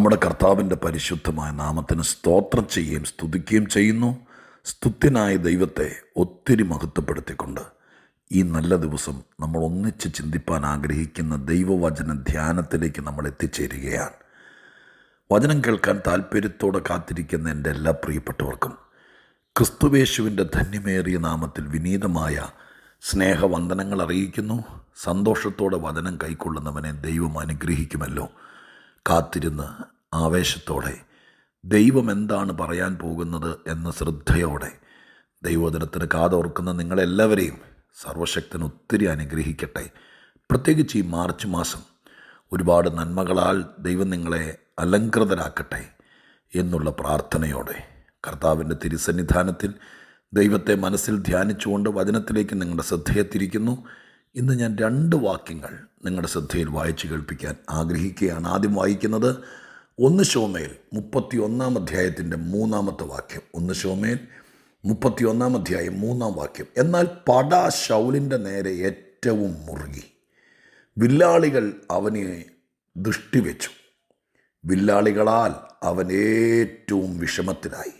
നമ്മുടെ കർത്താവിന്റെ പരിശുദ്ധമായ നാമത്തിന് സ്തോത്രം ചെയ്യുകയും സ്തുതിക്കുകയും ചെയ്യുന്നു. സ്തുത്യനായ ദൈവത്തെ ഒത്തിരി മഹത്വപ്പെടുത്തിക്കൊണ്ട് ഈ നല്ല ദിവസം നമ്മൾ ഒന്നിച്ച് ചിന്തിപ്പാൻ ആഗ്രഹിക്കുന്ന ദൈവവചന ധ്യാനത്തിലേക്ക് നമ്മൾ എത്തിച്ചേരുകയാണ്. വചനം കേൾക്കാൻ താല്പര്യത്തോടെ കാത്തിരിക്കുന്ന എന്റെ എല്ലാ പ്രിയപ്പെട്ടവർക്കും ക്രിസ്തുവേശുവിന്റെ ധന്യമേറിയ നാമത്തിൽ വിനീതമായ സ്നേഹവന്ദനങ്ങൾ അറിയിക്കുന്നു. സന്തോഷത്തോടെ വചനം കൈക്കൊള്ളുന്നവനെ ദൈവം അനുഗ്രഹിക്കുമല്ലോ. കാത്തിരുന്ന് ആവേശത്തോടെ ദൈവം എന്താണ് പറയാൻ പോകുന്നത് എന്ന ശ്രദ്ധയോടെ ദൈവദിനത്തിന് കാതോർക്കുന്ന നിങ്ങളെല്ലാവരെയും സർവശക്തൻ ഒത്തിരി അനുഗ്രഹിക്കട്ടെ. പ്രത്യേകിച്ച് ഈ മാർച്ച് മാസം ഒരുപാട് നന്മകളാൽ ദൈവം നിങ്ങളെ അലങ്കൃതരാക്കട്ടെ എന്നുള്ള പ്രാർത്ഥനയോടെ കർത്താവിന്റെ തിരുസന്നിധാനത്തിൽ ദൈവത്തെ മനസ്സിൽ ധ്യാനിച്ചുകൊണ്ട് വചനത്തിലേക്ക് നിങ്ങളുടെ ശ്രദ്ധയെ തിരിക്കുന്നു. ഇന്ന് ഞാൻ രണ്ട് വാക്യങ്ങൾ നിങ്ങളുടെ ശ്രദ്ധയിൽ വായിച്ചു കേൾപ്പിക്കാൻ ആഗ്രഹിക്കുകയാണ്. ആദ്യം വായിക്കുന്നത് ഒന്ന് ഷോമേൽ മുപ്പത്തി ഒന്നാം അധ്യായത്തിന്റെ മൂന്നാമത്തെ വാക്യം. ഒന്ന് ഷോമേൽ മുപ്പത്തി ഒന്നാം അധ്യായം മൂന്നാം വാക്യം. എന്നാൽ പട ശൗലിന്റെ നേരെ ഏറ്റവും മുറുകി. വില്ലാളികൾ അവനെ ദൃഷ്ടിവെച്ചു. വില്ലാളികളാൽ അവൻ ഏറ്റവും വിഷമത്തിലായി.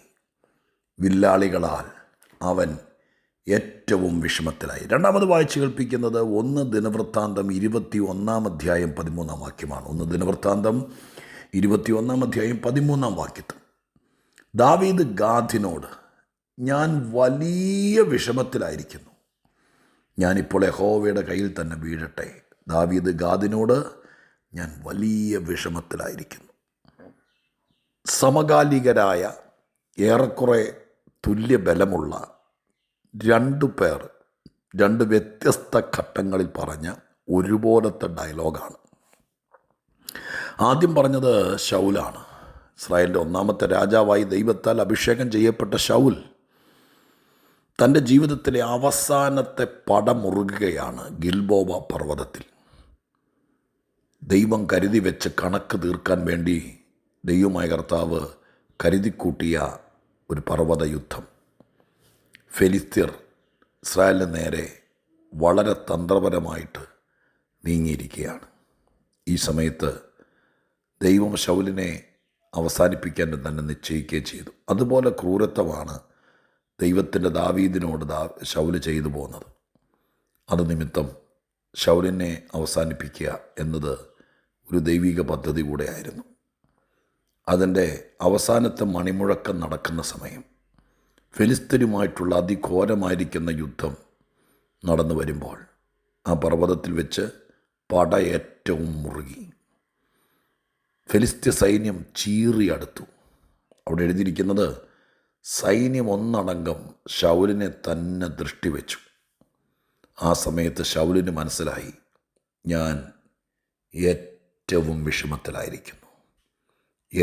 വില്ലാളികളാൽ അവൻ ഏറ്റവും വിഷമത്തിലായി. രണ്ടാമത് വായിച്ചു കേൾപ്പിക്കുന്നത് ഒന്ന് ദിനവൃത്താന്തം ഇരുപത്തി ഒന്നാം അധ്യായം പതിമൂന്നാം വാക്യമാണ്. ഒന്ന് ദിനവൃത്താന്തം ഇരുപത്തി ഒന്നാം അധ്യായം പതിമൂന്നാം വാക്യത്തിൽ. ദാവീദ് ഗാധിനോട് ഞാൻ വലിയ വിഷമത്തിലായിരിക്കുന്നു. ഞാനിപ്പോൾ യഹോവയുടെ കയ്യിൽ തന്നെ വീഴട്ടെ. ദാവീദ് ഗാദിനോട് ഞാൻ വലിയ വിഷമത്തിലായിരിക്കുന്നു. സമകാലികരായ ഏറെക്കുറെ തുല്യ ബലമുള്ള രണ്ടു പേർ രണ്ട് വ്യത്യസ്ത ഘട്ടങ്ങളിൽ പറഞ്ഞ ഒരുപോലത്തെ ഡയലോഗാണ്. ആദ്യം പറഞ്ഞത് ഷൗലാണ് ഇസ്രായേലിന്റെ ഒന്നാമത്തെ രാജാവായി ദൈവത്താൽ അഭിഷേകം ചെയ്യപ്പെട്ട ഷൗൽ തന്റെ ജീവിതത്തിലെ അവസാനത്തെ പടമുറുകുകയാണ് ഗിൽബോവ പർവതത്തിൽ. ദൈവം കരുതി വെച്ച് കണക്ക് തീർക്കാൻ വേണ്ടി ദൈവമായ കർത്താവ് കരുതിക്കൂട്ടിയ ഒരു പർവത യുദ്ധം ഫെലിസ്തീർ ഇസ്രായേലിന് നേരെ വളരെ തന്ത്രപരമായിട്ട് നീങ്ങിയിരിക്കുകയാണ്. ഈ സമയത്ത് ദൈവം ശൗലിനെ അവസാനിപ്പിക്കാൻ തന്നെ നിശ്ചയിക്കുകയും ചെയ്തു. അതുപോലെ ക്രൂരത്വമാണ് ദൈവത്തിന്റെ ദാവീദിനോട് ദാ ശൗൽ ചെയ്തു പോകുന്നത്. അത് നിമിത്തം ശൗലിനെ അവസാനിപ്പിക്കുക എന്നത് ഒരു ദൈവിക പദ്ധതി കൂടെയായിരുന്നു. അതിന്റെ അവസാനത്തെ മണിമുഴക്കം നടക്കുന്ന സമയം ഫിലിസ്തീനുമായിട്ടുള്ള അതിഘോരമായിരിക്കുന്ന യുദ്ധം നടന്നു വരുമ്പോൾ ആ പർവതത്തിൽ വെച്ച് പട ഏറ്റവും മുറുകി. ഫിലിസ്ത്യ സൈന്യം ചീറി അടുത്തു. അവിടെ എഴുതിയിരിക്കുന്നത് സൈന്യം ഒന്നടങ്കം ഷൗലിനെ തന്നെ ദൃഷ്ടി വെച്ചു ആ സമയത്ത് ഷൗലിന് മനസ്സിലായി ഞാൻ ഏറ്റവും വിഷമത്തിലായിരിക്കുന്നു.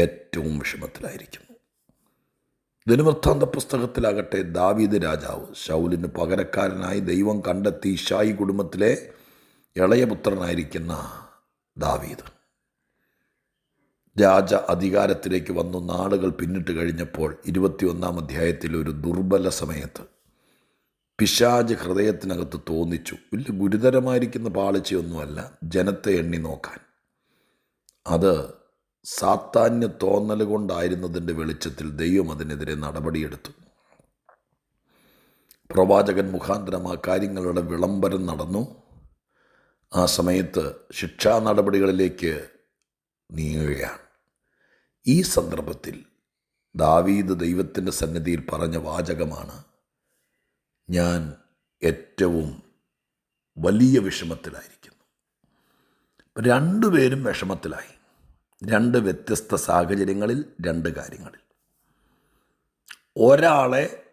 ഏറ്റവും വിഷമത്തിലായിരിക്കുന്നു. ദിനവൃത്താന്ത പുസ്തകത്തിലാകട്ടെ ദാവീദ് രാജാവ് ഷൗലിന് പകരക്കാരനായി ദൈവം കണ്ടെത്തി ഷായി കുടുംബത്തിലെ ഇളയപുത്രനായിരിക്കുന്ന ദാവീദ്. രാജ അധികാരത്തിലേക്ക് വന്നു. നാളുകൾ പിന്നിട്ട് കഴിഞ്ഞപ്പോൾ ഇരുപത്തിയൊന്നാം അധ്യായത്തിൽ ഒരു ദുർബല സമയത്ത് പിശാജ് ഹൃദയത്തിനകത്ത് തോന്നിച്ചു. വലിയ ഗുരുതരമായിരിക്കുന്ന പാളിച്ചയൊന്നുമല്ല ജനത്തെ എണ്ണി നോക്കാൻ. അത് സാത്താന്യ തോന്നൽ കൊണ്ടായിരുന്നതിന്റെ വെളിച്ചത്തിൽ ദൈവം അതിനെതിരെ നടപടിയെടുത്തു. പ്രവാചകൻ മുഖാന്തരം ആ കാര്യങ്ങളുടെ വിളംബരം നടന്നു. ആ സമയത്ത് ശിക്ഷാ നടപടികളിലേക്ക് നീങ്ങുകയാണ്. ഈ സന്ദർഭത്തിൽ ദാവീദ് ദൈവത്തിന്റെ സന്നിധിയിൽ പറഞ്ഞ വാചകമാണ് ഞാൻ ഏറ്റവും വലിയ വിഷമത്തിലായിരിക്കുന്നു. രണ്ടുപേരും വിഷമത്തിലായി. രണ്ട് വ്യത്യസ്ത സാഹചര്യങ്ങളിൽ രണ്ട് കാര്യങ്ങളിൽ. ഒരാളെ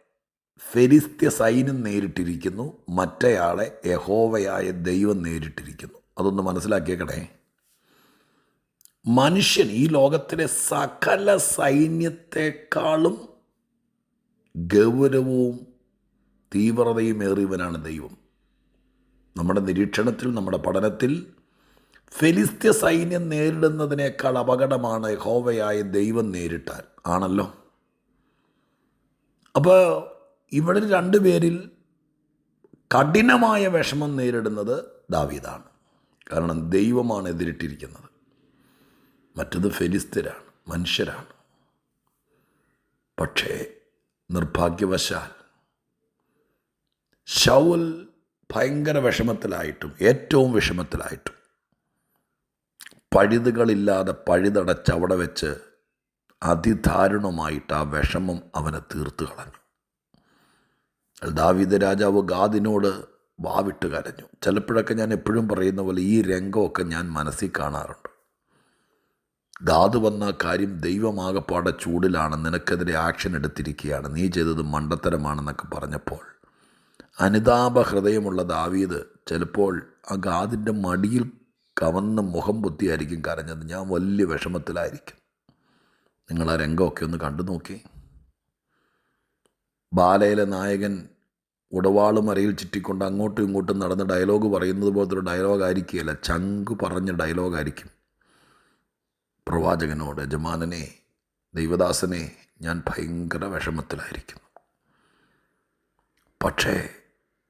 ഫെരിസ്ത്യ സൈന്യം നേരിട്ടിരിക്കുന്നു മറ്റേയാളെ യഹോവയായ ദൈവം നേരിട്ടിരിക്കുന്നു. അതൊന്ന് മനസ്സിലാക്കിയേക്കണേ. മനുഷ്യൻ ഈ ലോകത്തിലെ സകല സൈന്യത്തെക്കാളും ഗൗരവവും തീവ്രതയും ഏറിയവനാണ് ദൈവം. നമ്മുടെ നിരീക്ഷണത്തിൽ നമ്മുടെ പഠനത്തിൽ ഫെലിസ്ത്യ സൈന്യം നേരിടുന്നതിനേക്കാൾ അപകടമാണ് ഹോവയായ ദൈവം നേരിട്ടാൽ. ആണല്ലോ? അപ്പോൾ ഇവിടെ രണ്ടുപേരിൽ കഠിനമായ വിഷമം നേരിടുന്നത് ദാവീദാണ്. കാരണം ദൈവമാണ് എതിരിട്ടിരിക്കുന്നത്. മറ്റത് ഫെലിസ്തീനാണ് മനുഷ്യരാണ്. പക്ഷേ നിർഭാഗ്യവശാൽ ശൗൽ ഭയങ്കര വിഷമത്തിലായിട്ടും ഏറ്റവും വിഷമത്തിലായിട്ടും പഴുതുകളില്ലാതെ പഴുതടച്ച് അവിടെ വെച്ച് അതിദാരുണമായിട്ട് ആ വിഷമം അവനെ തീർത്ത് കളഞ്ഞു. ദാവീദ് രാജാവ് ഗാദിനോട് വാവിട്ട് കരഞ്ഞു. ചിലപ്പോഴൊക്കെ ഞാൻ എപ്പോഴും പറയുന്ന പോലെ ഈ രംഗമൊക്കെ ഞാൻ മനസ്സിൽ കാണാറുണ്ട്. ഗാദ് വന്ന കാര്യം ദൈവമാകപ്പാടെ ചൂടിലാണ് നിനക്കെതിരെ ആക്ഷൻ എടുത്തിരിക്കുകയാണ് നീ ചെയ്തത് മണ്ടത്തരമാണെന്നൊക്കെ പറഞ്ഞപ്പോൾ. അനുതാപ ഹൃദയമുള്ള ദാവീദ് ചിലപ്പോൾ ആ ഗാദിന്റെ മടിയിൽ കവന്ന് മുഖം പൊത്തിയായിരിക്കും കരഞ്ഞത്. ഞാൻ വലിയ വിഷമത്തിലായിരിക്കും. നിങ്ങൾ ആ രംഗമൊക്കെ ഒന്ന് കണ്ടു നോക്കി. ബാലയിലെ നായകൻ ഉടവാൾ മരയിൽ ചുറ്റിക്കൊണ്ട് അങ്ങോട്ടും ഇങ്ങോട്ടും നടന്ന് ഡയലോഗ് പറയുന്നത് പോലത്തെ ഒരു ഡയലോഗ് ആയിരിക്കുകയില്ല ചങ്ക് പറഞ്ഞ ഡയലോഗായിരിക്കും പ്രവാചകനോട് യജമാനനെ ദൈവദാസനെ ഞാൻ ഭയങ്കര വിഷമത്തിലായിരിക്കുന്നു. പക്ഷേ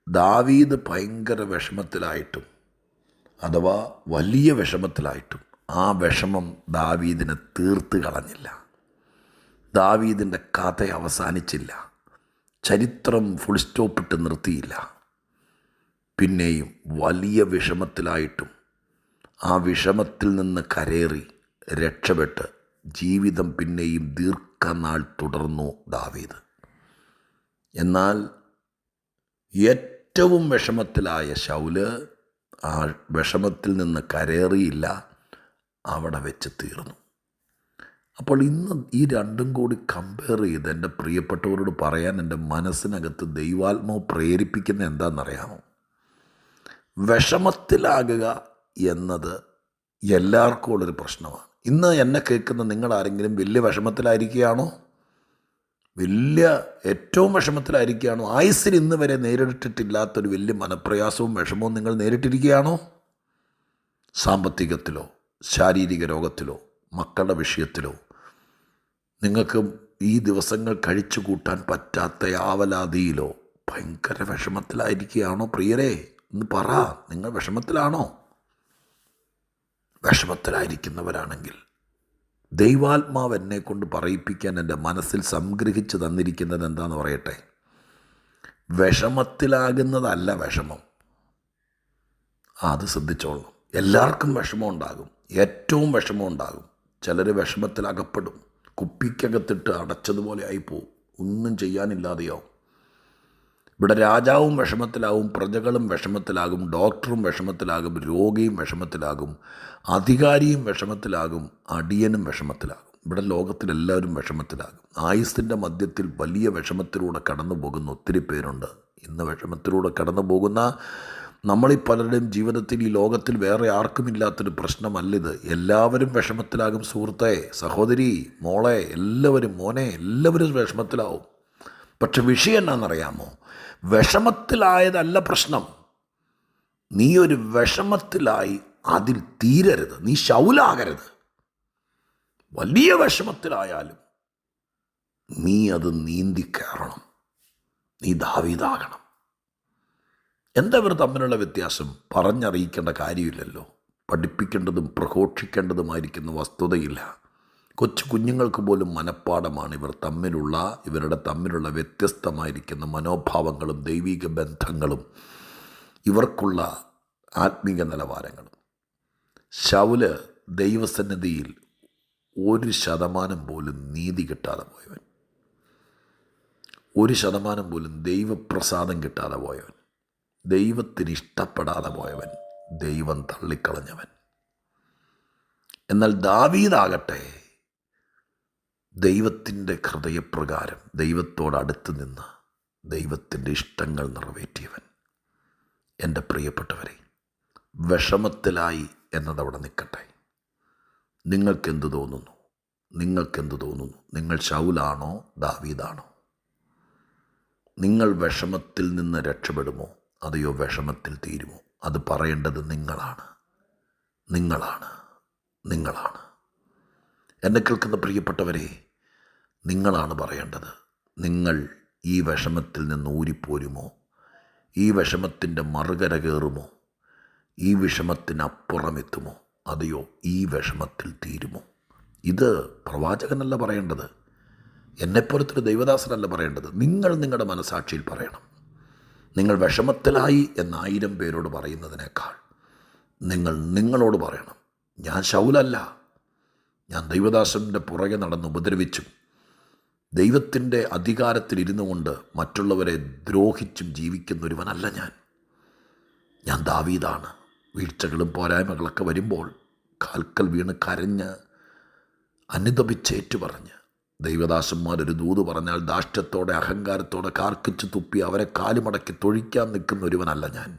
ദാവീദ് ഭയങ്കര വിഷമത്തിലായിട്ടും അഥവാ വലിയ വിഷമത്തിലായിട്ടും ആ വിഷമം ദാവീദിനെ തീർത്ത് കളഞ്ഞില്ല. ദാവീദിന്റെ കഥ അവസാനിച്ചില്ല. ചരിത്രം ഫുൾ സ്റ്റോപ്പിട്ട് നിർത്തിയില്ല. പിന്നെയും വലിയ വിഷമത്തിലായിട്ടും ആ വിഷമത്തിൽ നിന്ന് കരേറി രക്ഷപ്പെട്ട് ജീവിതം പിന്നെയും ദീർഘനാൾ തുടർന്നു ദാവീദ്. എന്നാൽ ഏറ്റവും വിഷമത്തിലായ ശൗൽ ആ വിഷമത്തിൽ നിന്ന് കരേറിയില്ല അവിടെ വെച്ച് തീർന്നു. അപ്പോൾ ഇന്ന് ഈ രണ്ടും കൂടി കമ്പയർ ചെയ്ത് എന്റെ പ്രിയപ്പെട്ടവരോട് പറയാൻ എന്റെ മനസ്സിനകത്ത് ദൈവാത്മാവ് പ്രേരിപ്പിക്കുന്ന എന്താണെന്നറിയാമോ? വിഷമത്തിലാകുക എന്നത് എല്ലാവർക്കും ഉള്ളൊരു പ്രശ്നമാണ്. ഇന്ന് എന്നെ കേൾക്കുന്ന നിങ്ങളാരെങ്കിലും വലിയ വിഷമത്തിലായിരിക്കുകയാണോ? വലിയ ഏറ്റവും വിഷമത്തിലായിരിക്കുകയാണോ? ആയുസ്സിൽ ഇന്ന് വരെ നേരിട്ടിട്ടില്ലാത്തൊരു വലിയ മനപ്രയാസവും വിഷമവും നിങ്ങൾ നേരിട്ടിരിക്കുകയാണോ? സാമ്പത്തികത്തിലോ ശാരീരിക രോഗത്തിലോ മക്കളുടെ വിഷയത്തിലോ നിങ്ങൾക്ക് ഈ ദിവസങ്ങൾ കഴിച്ചു കൂട്ടാൻ പറ്റാത്ത ആവലാതിയിലോ ഭയങ്കര വിഷമത്തിലായിരിക്കുകയാണോ പ്രിയരേ? ഒന്ന് പറ നിങ്ങൾ വിഷമത്തിലാണോ? വിഷമത്തിലായിരിക്കുന്നവരാണെങ്കിൽ ദൈവാത്മാവ് എന്നെ കൊണ്ട് പറയിപ്പിക്കാൻ എന്റെ മനസ്സിൽ സംഗ്രഹിച്ച് തന്നിരിക്കുന്നത് എന്താണെന്ന് പറയട്ടെ? വിഷമത്തിലാകുന്നതല്ല വിഷമം. അത് ശ്രദ്ധിച്ചോളണം. എല്ലാവർക്കും വിഷമം ഉണ്ടാകും. ഏറ്റവും വിഷമം ഉണ്ടാകും. ചിലർ വിഷമത്തിലകപ്പെടും. കുപ്പിക്കകത്തിട്ട് അടച്ചതുപോലെ ആയിപ്പോവും. ഒന്നും ചെയ്യാനില്ലാതെയാവും. ഇവിടെ രാജാവും വിഷമത്തിലാവും പ്രജകളും വിഷമത്തിലാകും ഡോക്ടറും വിഷമത്തിലാകും രോഗിയും വിഷമത്തിലാകും അധികാരിയും വിഷമത്തിലാകും അടിയനും വിഷമത്തിലാകും. ഇവിടെ ലോകത്തിലെല്ലാവരും വിഷമത്തിലാകും. ആയുസ്സിന്റെ മധ്യത്തിൽ വലിയ വിഷമത്തിലൂടെ കടന്നു പോകുന്ന ഒത്തിരി പേരുണ്ട്. ഇന്ന് വിഷമത്തിലൂടെ കടന്നു പോകുന്ന നമ്മളീ പലരുടെയും ജീവിതത്തിൽ ഈ ലോകത്തിൽ വേറെ ആർക്കുമില്ലാത്തൊരു പ്രശ്നമല്ലിത്. എല്ലാവരും വിഷമത്തിലാകും സുഹൃത്തെ സഹോദരി മോളെ എല്ലാവരും മോനെ എല്ലാവരും വിഷമത്തിലാവും. പക്ഷെ വിഷയം എന്നാണെന്നറിയാമോ? വിഷമത്തിലായതല്ല പ്രശ്നം. നീ ഒരു വിഷമത്തിലായി അതിൽ തീരരുത്. നീ ശൗലാകരുത്. വലിയ വിഷമത്തിലായാലും നീ അത് നീന്തി കയറണം. നീ ദാവീതാകണം എന്താ ഇവർ തമ്മിലുള്ള വ്യത്യാസം? പറഞ്ഞറിയിക്കേണ്ട കാര്യമില്ലല്ലോ. പഠിപ്പിക്കേണ്ടതും പ്രഘോഷിക്കേണ്ടതുമായിരിക്കുന്ന വസ്തുതയില്ല. കൊച്ചു കുഞ്ഞുങ്ങൾക്ക് പോലും മനഃപ്പാടമാണ്. ഇവർ തമ്മിലുള്ള ഇവരുടെ തമ്മിലുള്ള വ്യത്യസ്തമായിരിക്കുന്ന മനോഭാവങ്ങളും ദൈവിക ബന്ധങ്ങളും ഇവർക്കുള്ള ആത്മീക നിലവാരങ്ങളും. ശൗൽ ദൈവസന്നിധിയിൽ ഒരു ശതമാനം പോലും നീതി കിട്ടാതെ പോയവൻ. ഒരു ശതമാനം പോലും ദൈവപ്രസാദം കിട്ടാതെ പോയവൻ. ദൈവത്തിന് ഇഷ്ടപ്പെടാതെ പോയവൻ. ദൈവം തള്ളിക്കളഞ്ഞവൻ. എന്നാൽ ദാവീദാകട്ടെ ദൈവത്തിന്റെ ഹൃദയപ്രകാരം ദൈവത്തോടടുത്ത് നിന്ന് ദൈവത്തിന്റെ ഇഷ്ടങ്ങൾ നിറവേറ്റിയവൻ എന്റെ പ്രിയപ്പെട്ടവരെ വിഷമത്തിലായി എന്നതവിടെ നിൽക്കട്ടെ. നിങ്ങൾക്കെന്ത് തോന്നുന്നു? നിങ്ങൾക്കെന്ത് തോന്നുന്നു? നിങ്ങൾ ഷൗലാണോ ദാവീദാണോ? നിങ്ങൾ വിഷമത്തിൽ നിന്ന് രക്ഷപ്പെടുമോ? അതെയോ വിഷമത്തിൽ തീരുമോ? അത് പറയേണ്ടത് നിങ്ങളാണ്. നിങ്ങളാണ്. നിങ്ങളാണ്. എന്നെ കേൾക്കുന്ന പ്രിയപ്പെട്ടവരെ നിങ്ങളാണ് പറയേണ്ടത്. നിങ്ങൾ ഈ വിഷമത്തിൽ നിന്ന് ഊരിപ്പോരുമോ? ഈ വിഷമത്തിന്റെ മറുകര കയറുമോ? ഈ വിഷമത്തിനപ്പുറം എത്തുമോ അതെയോ ഈ വിഷമത്തിൽ തീരുമോ? ഇത് പ്രവാചകനല്ല പറയേണ്ടത്. എന്നെപ്പോലത്തൊരു ദൈവദാസനല്ല പറയേണ്ടത്. നിങ്ങൾ നിങ്ങളുടെ മനസാക്ഷിയിൽ പറയണം. നിങ്ങൾ വിഷമത്തിലായി എന്നായിരം പേരോട് പറയുന്നതിനേക്കാൾ നിങ്ങൾ നിങ്ങളോട് പറയണം. ഞാൻ ശൗലല്ല. ഞാൻ ദൈവദാസന്റെ പുറകെ നടന്ന് ഉപദ്രവിച്ചും. ദൈവത്തിന്റെ അധികാരത്തിലിരുന്നു കൊണ്ട് മറ്റുള്ളവരെ ദ്രോഹിച്ചും ജീവിക്കുന്ന ഒരുവനല്ല ഞാൻ. ഞാൻ ദാവീതാണ് വീഴ്ചകളും പോരായ്മകളൊക്കെ വരുമ്പോൾ കാൽക്കൽ വീണ് കരഞ്ഞ് അനുദപിച്ചേറ്റു പറഞ്ഞ് ദൈവദാസന്മാരൊരു ദൂത് പറഞ്ഞാൽ ദാഷ്ട്യത്തോടെ അഹങ്കാരത്തോടെ കാർക്കിച്ച് തുപ്പി അവരെ കാലുമടക്കി തൊഴിക്കാൻ നിൽക്കുന്ന ഒരുവനല്ല ഞാൻ.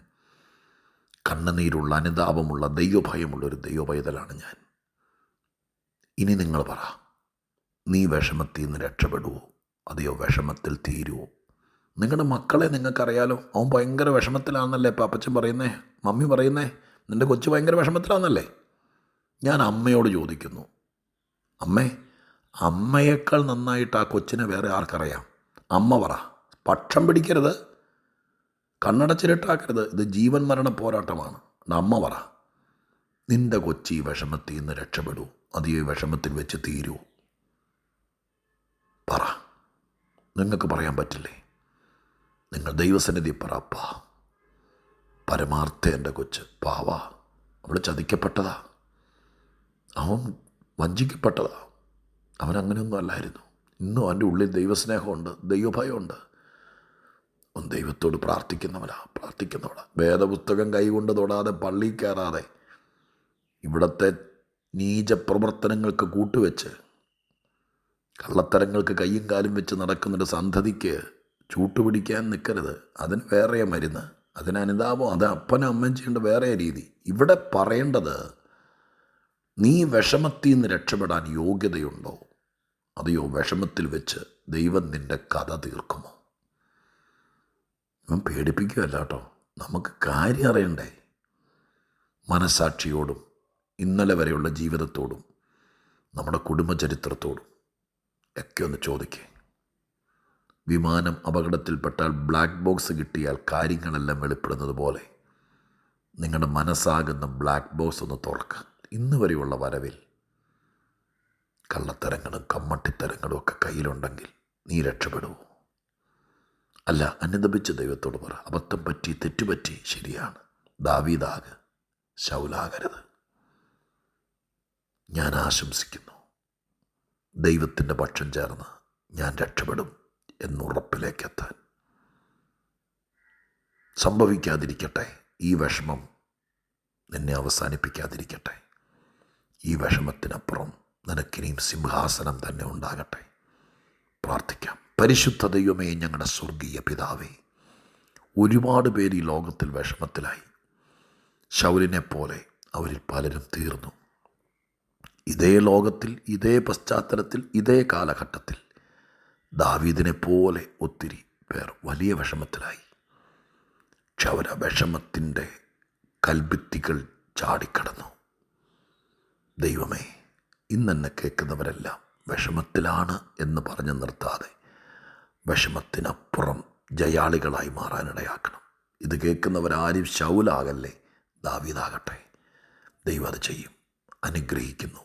കണ്ണുനീരുള്ള അനുതാപമുള്ള ദൈവഭയമുള്ള ഒരു ഞാൻ. ഇനി നിങ്ങൾ പറ നീ വിഷമത്തിൽ നിന്ന് രക്ഷപ്പെടുവോ? അതെയോ വിഷമത്തിൽ തീരുവോ? നിങ്ങളുടെ മക്കളെ നിങ്ങൾക്കറിയാലോ. അവൻ ഭയങ്കര വിഷമത്തിലാണെന്നല്ലേ ഇപ്പം അപ്പച്ചൻ പറയുന്നേ? മമ്മി പറയുന്നേ? നിന്റെ കൊച്ചു ഭയങ്കര വിഷമത്തിലാണെന്നല്ലേ ഞാൻ അമ്മയോട് ചോദിക്കുന്നു. അമ്മേ അമ്മയേക്കാൾ നന്നായിട്ട് ആ കൊച്ചിനെ വേറെ ആർക്കറിയാം? അമ്മ പറ. പക്ഷം പിടിക്കരുത്. കണ്ണടച്ചിരട്ടാക്കരുത് ഇത് ജീവൻ മരണ പോരാട്ടമാണ്. അമ്മ പറ. നിന്റെ കൊച്ചി വിഷമത്തിൽ നിന്ന് രക്ഷപ്പെടൂ. അത് ഈ വിഷമത്തിൽ വെച്ച് തീരൂ. നിങ്ങൾക്ക് പറയാൻ പറ്റില്ലേ? നിങ്ങൾ ദൈവസന്നിധി പറ അപ്പാ പരമാർത്ഥ എന്റെ കൊച്ച് പാവ. അവൾ ചതിക്കപ്പെട്ടതാ. അവൻ വഞ്ചിക്കപ്പെട്ടതാ. അവൻ അങ്ങനെയൊന്നും അല്ലായിരുന്നു. ഇന്നും അവന്റെ ഉള്ളിൽ ദൈവസ്നേഹമുണ്ട് ദൈവഭയമുണ്ട്. അവൻ ദൈവത്തോട് പ്രാർത്ഥിക്കുന്നവനാ പ്രാർത്ഥിക്കുന്നവളാ. വേദപുസ്തകം കൈകൊണ്ട് തൊടാതെ പള്ളി കയറാതെ ഇവിടുത്തെ നീച പ്രവർത്തനങ്ങൾക്ക് കൂട്ടുവെച്ച് കള്ളത്തരങ്ങൾക്ക് കയ്യും കാലും വെച്ച് നടക്കുന്നൊരു സന്ധതിക്ക് ചൂട്ടുപിടിക്കാൻ നിൽക്കരുത് അതിന് വേറെ മരുന്ന്. അതിന് അനുതാപം. അത് അപ്പനും അമ്മയും ചെയ്യേണ്ട വേറെ രീതി. ഇവിടെ പറയേണ്ടത് നീ വിഷമത്തിൽ നിന്ന് രക്ഷപ്പെടാൻ യോഗ്യതയുണ്ടോ? അതെയോ വിഷമത്തിൽ വെച്ച് ദൈവം നിന്റെ കഥ തീർക്കുമോ? ഇവൻ പേടിപ്പിക്കുകയല്ല കേട്ടോ. നമുക്ക് കാര്യം അറിയണ്ടേ? മനസാക്ഷിയോടും ഇന്നലെ വരെയുള്ള ജീവിതത്തോടും നമ്മുടെ കുടുംബചരിത്രത്തോടും. ഒക്കെ ഒന്ന് ചോദിക്കേ. വിമാനം അപകടത്തിൽപ്പെട്ടാൽ ബ്ലാക്ക് ബോക്സ് കിട്ടിയാൽ കാര്യങ്ങളെല്ലാം വെളിപ്പെടുന്നത് പോലെ നിങ്ങളുടെ മനസ്സാകുന്ന ബ്ലാക്ക് ബോക്സ് ഒന്ന് തുറക്കുക ഇന്ന് വരെയുള്ള വരവിൽ കള്ളത്തരങ്ങളും കമ്മട്ടിത്തരങ്ങളും ഒക്കെ കയ്യിലുണ്ടെങ്കിൽ നീ രക്ഷപ്പെടുമോ അല്ല അനുദപിച്ച ദൈവത്തോട് പറ അബദ്ധം പറ്റി തെറ്റുപറ്റി ശരിയാണ്. ദാവീദാക് ശൗലാകരുത്. ഞാൻ ആശംസിക്കുന്നു. ദൈവത്തിന്റെ പക്ഷം ചേർന്ന് ഞാൻ രക്ഷപ്പെടും എന്നുറപ്പിലേക്കെത്താൻ. സംഭവിക്കാതിരിക്കട്ടെ ഈ വിഷമം നിന്നെ അവസാനിപ്പിക്കാതിരിക്കട്ടെ. ഈ വിഷമത്തിനപ്പുറം നിനക്കിനിയും സിംഹാസനം തന്നെ ഉണ്ടാകട്ടെ. പ്രാർത്ഥിക്കാം. പരിശുദ്ധ ദൈവമേ ഞങ്ങളുടെ സ്വർഗീയ പിതാവേ ഒരുപാട് പേര് ഈ ലോകത്തിൽ വിഷമത്തിലായി. ശൗലിനെ പോലെ അവരിൽ പലരും തീർന്നു. ഇതേ ലോകത്തിൽ ഇതേ പശ്ചാത്തലത്തിൽ ഇതേ കാലഘട്ടത്തിൽ ദാവീദിനെ പോലെ ഒത്തിരി പേർ വലിയ വിഷമത്തിലായി. ക്ഷവര വിഷമത്തിന്റെ കൽഭിത്തികൾ ചാടിക്കടന്നു. ദൈവമേ ഇന്നെന്നെ കേൾക്കുന്നവരെല്ലാം വിഷമത്തിലാണ് എന്ന് പറഞ്ഞു നിർത്താതെ വിഷമത്തിനപ്പുറം ജയാളികളായി മാറാനിടയാക്കണം. ഇത് കേൾക്കുന്നവരാരും ശൗലാകല്ലേ ദാവീദാകട്ടെ. ദൈവം അത് ചെയ്യും. അനുഗ്രഹിക്കുന്നു.